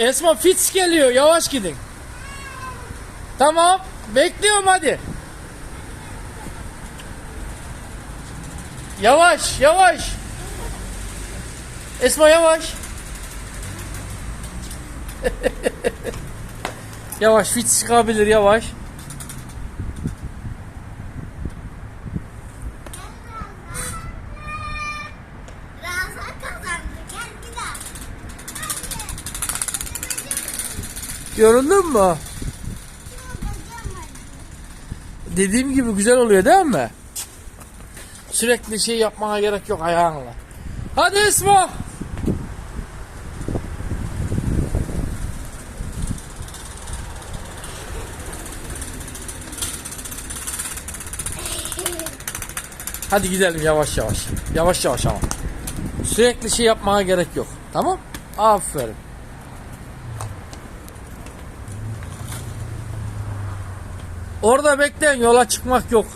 Esma Fitz geliyor. Yavaş gidin. Tamam. Bekliyorum hadi. Yavaş, yavaş. Esma yavaş. yavaş Fitz çıkabilir yavaş. Yoruldun mu? Dediğim gibi güzel oluyor değil mi? Sürekli şey yapmana gerek yok ayağınla. Hadi Esma. Hadi gidelim yavaş yavaş. Yavaş yavaş ama. Sürekli şey yapmana gerek yok. Tamam? Aferin. Orada bekleyin yola çıkmak yok.